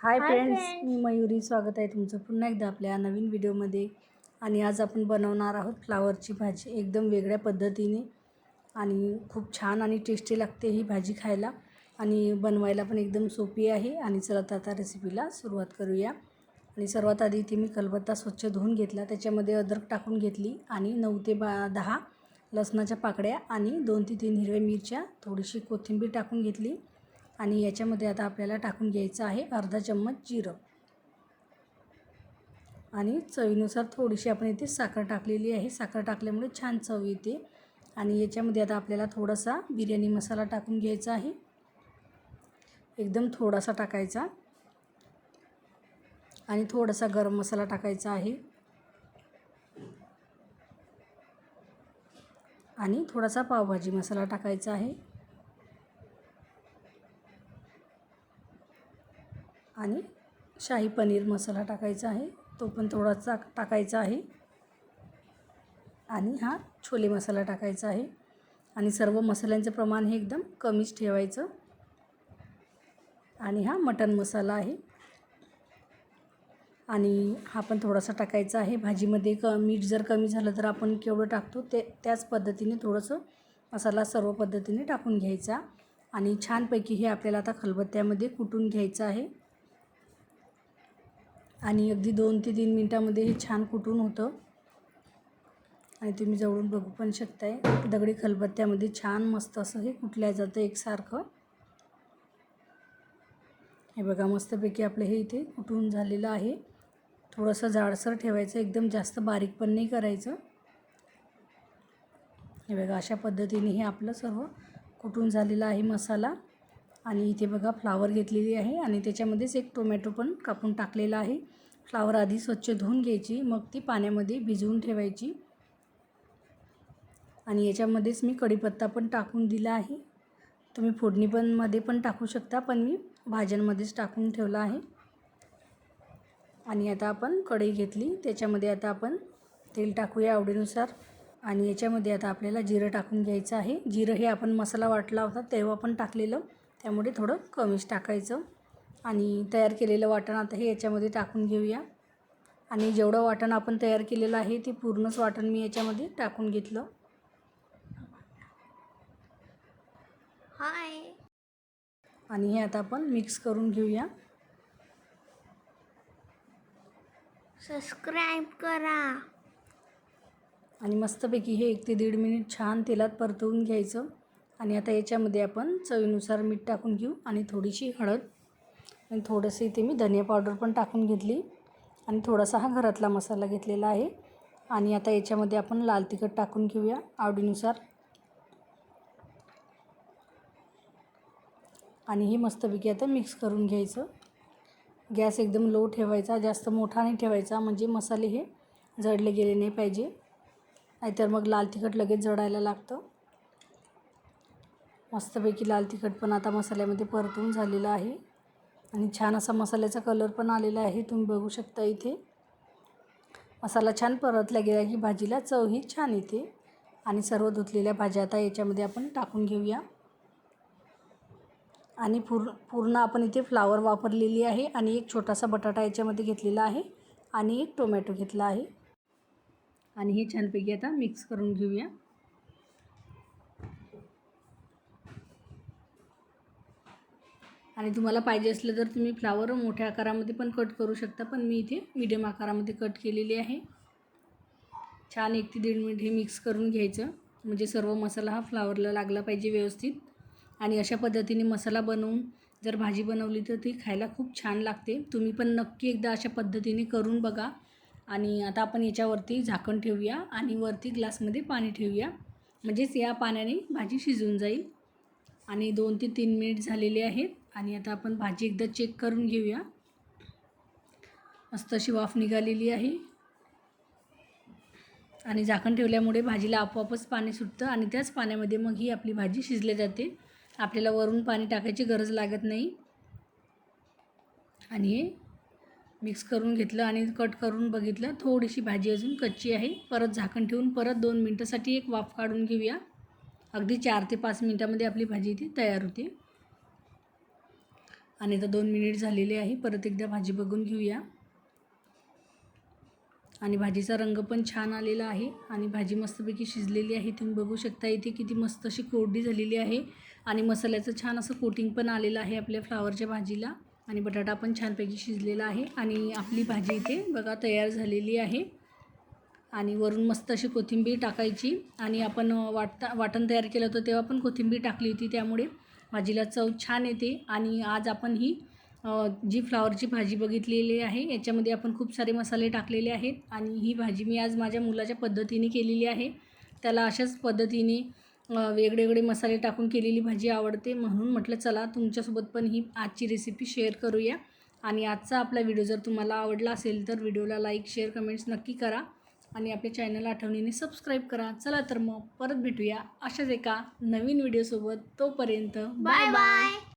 Hi friends. मी मयुरी. स्वागत आहे तुमचं पुन्हा एकदा आपल्या नवीन व्हिडिओमध्ये. आणि आज आपण बनवणार आहोत फ्लावरची भाजी एकदम वेगळ्या पद्धतीने. आणि खूप छान आणि टेस्टी लागते ही भाजी खायला. आणि बनवायला पण एकदम सोपी आहे. आणि चला तर आता रेसिपीला सुरुवात करूया. आणि सर्वात आधी इथे मी कलबत्ता स्वच्छ धुवून घेतला. त्याच्यामध्ये अद्रक टाकून घेतली. आणि नऊ ते बा दहा लसणाच्या पाकड्या आणि दोन ते तीन हिरव्या मिरच्या थोडीशी कोथिंबीर टाकून घेतली. आणि याच्यामध्ये आता आपल्याला टाकून घ्यायचं आहे अर्धा चम्मच जिरं. आणि चवीनुसार थोडीशी आपण इथे साखर टाकलेली आहे. साखर टाकल्यामुळे छान चव येते. आणि याच्यामध्ये आता आपल्याला थोडासा बिर्याणी मसाला टाकून घ्यायचा आहे. एकदम थोडासा टाकायचा. आणि थोडासा गरम मसाला टाकायचा आहे. आणि थोडासा पावभाजी मसाला टाकायचा आहे. आणि शाही पनीर मसाला टाकायचा आहे. तो पण थोडासा टाकायचा आहे. आणि हा छोले मसाला टाकायचा आहे. आणि सर्व मसाल्यांचं प्रमाण हे एकदम कमीच ठेवायचं. आणि हा मटन मसाला आहे. आणि हा पण थोडासा टाकायचा आहे. भाजीमध्ये क मीठ जर कमी झालं तर आपण केवढं टाकतो ते त्याच पद्धतीने थोडंसं मसाला सर्व पद्धतीने टाकून घ्यायचा. आणि छानपैकी हे आपल्याला आता खलबत्त्यामध्ये कुटून घ्यायचं आहे. आणि अगदी दोन ते तीन मिनटामध्ये हे छान कुटून होतं. आणि तुम्ही जवळून बघू पण शकताय. दगडी खलबत्त्यामध्ये छान मस्त असं हे कुठल्या जातं एकसारखं. हे बघा मस्तपैकी आपलं हे इथे कुठून झालेलं आहे. थोडंसं जाडसर ठेवायचं एकदम जास्त बारीक पण नाही करायचं. हे बघा अशा पद्धतीने हे आपलं सर्व कुठून झालेलं आहे मसाला. आणि इथे बघा फ्लावर घेतलेली आहे आणि त्याच्यामध्येच एक टोमॅटो पण कापून टाकलेला आहे. फ्लावर आधी स्वच्छ धुवून घ्यायची मग ती पाण्यामध्ये भिजवून ठेवायची. आणि याच्यामध्येच मी कढीपत्ता पण टाकून दिला आहे. तुम्ही फोडणी पण मध्ये पण टाकू शकता पण मी भाज्यांमध्येच टाकून ठेवला आहे. आणि आता आपण कढई घेतली त्याच्यामध्ये आता आपण तेल टाकूया आवडीनुसार. आणि याच्यामध्ये आता आपल्याला जिरं टाकून घ्यायचं आहे. जिरं हे आपण मसाला वाटला होता तेव्हा पण टाकलेलं. त्यामुळे थोडं कमीच टाकायचं. आणि तयार केलेलं वाटण आता हे याच्यामध्ये टाकून घेऊया. आणि जेवढं वाटण आपण तयार केलेलं आहे ते पूर्णच वाटण मी याच्यामध्ये टाकून घेतलं. हाय. आणि हे आता आपण मिक्स करून घेऊया. सबस्क्राईब करा. आणि मस्तपैकी हे एक ते दीड मिनिट छान तेलात परतवून घ्यायचं. आणि आता याच्यामध्ये आपण चवीनुसार मीठ टाकून घेऊ आणि थोडीशी हळद. आणि थोडंसं इथे मी धनिया पावडर पण टाकून घेतली. आणि थोडासा हा घरातला मसाला घेतलेला आहे. आणि आता याच्यामध्ये आपण लाल तिखट टाकून घेऊया आवडीनुसार. आणि हे मस्तपैकी आता मिक्स करून घ्यायचं. गॅस एकदम लो ठेवायचा जास्त मोठा नाही ठेवायचा म्हणजे मसाले हे जडले गेले नाही पाहिजे. नाहीतर मग लाल तिखट लगेच जळायला लागतं. मस्तपैकी लाल तिखट पण आता मसाल्यामध्ये परतून झालेलं आहे. आणि छान असा मसाल्याचा कलर पण आलेला आहे. तुम्ही बघू शकता इथे. मसाला छान परतला गेला की भाजीला चवही छान येते. आणि सर्व धुतलेल्या भाज्या आता याच्यामध्ये आपण टाकून घेऊया. आणि पूर्ण पूर्ण आपण इथे फ्लावर वापरलेली आहे. आणि एक छोटासा बटाटा याच्यामध्ये घेतलेला आहे. आणि एक टोमॅटो घेतला आहे. आणि हे छानपैकी आता मिक्स करून घेऊया. आणि तुम्हाला पाहिजे असलं तर तुम्ही फ्लावर मोठ्या आकारामध्ये पण कट करू शकता पण मी इथे मीडियम आकारामध्ये कट केलेली आहे. छान एक ते दीड मिनिट हे मिक्स करून घ्यायचं. म्हणजे सर्व मसाला हा फ्लावरला लागला पाहिजे व्यवस्थित. आणि अशा पद्धतीने मसाला बनवून जर भाजी बनवली तर ती खायला खूप छान लागते. तुम्ही पण नक्की एकदा अशा पद्धतीने करून बघा. आणि आता आपण याच्यावरती झाकण ठेवूया आणि वरती ग्लासमध्ये पाणी ठेवूया. म्हणजेच या पाण्याने भाजी शिजून जाईल. आणि दोन ते तीन मिनिट झालेले आहेत. आणि आता आपण भाजी एकदा चेक करून घेऊया. मस्त अशी वाफ निघालेली आहे. आणि झाकण ठेवल्यामुळे भाजीला आपोआपच पाणी सुटतं आणि त्याच पाण्यामध्ये मग ही आपली भाजी शिजली जाते. आपल्याला वरून पाणी टाकायची गरज लागत नाही. आणि हे मिक्स करून घेतलं आणि कट करून बघितलं. थोडीशी भाजी अजून कच्ची आहे. परत झाकण ठेवून परत दोन मिनटासाठी एक वाफ काढून घेऊया. अगदी चार ते पाच मिनटामध्ये आपली भाजी इथे तयार होते. आणि आता दोन मिनिट झालेले आहे. परत एकदा भाजी बघून घेऊया. आणि भाजीचा रंग पण छान आलेला आहे. आणि भाजी मस्तपैकी शिजलेली आहे. तुम्ही बघू शकता इथे किती मस्त अशी कोरडी झालेली आहे. आणि मसाल्याचं छान असं कोटिंग पण आलेलं आहे आपल्या फ्लावरच्या भाजीला. आणि बटाटा पण छानपैकी शिजलेला आहे. आणि आपली भाजी इथे बघा तयार झालेली आहे. आणि वरून मस्त अशी कोथिंबीर टाकायची. आणि आपण वाटता वाटण तयार केलं होतं तेव्हा पण कोथिंबीर टाकली होती त्यामुळे. भाजीला चव छान येते. आणि आज आपण ही जी फ्लावरची भाजी बघितलेली आहे याच्यामध्ये आपण खूप सारे मसाले टाकलेले आहेत. आणि ही भाजी मी आज माझ्या मुलाच्या पद्धतीने केलेली आहे. त्याला अशाच पद्धतीने अ, वेगळे वेगळे मसाले टाकून केलेली भाजी आवडते. म्हणून म्हटलं चला तुमच्यासोबत पण ही आजची रेसिपी शेअर करूया. आणि आजचा आपला व्हिडिओ जर तुम्हाला आवडला असेल तर व्हिडिओला लाईक शेअर कमेंट्स नक्की करा. आणि आपल्या चॅनल आठवणीने सबस्क्राईब करा. चला तर मग परत भेटूया अशाच एका नवीन व्हिडिओसोबत तोपर्यंत बाय बाय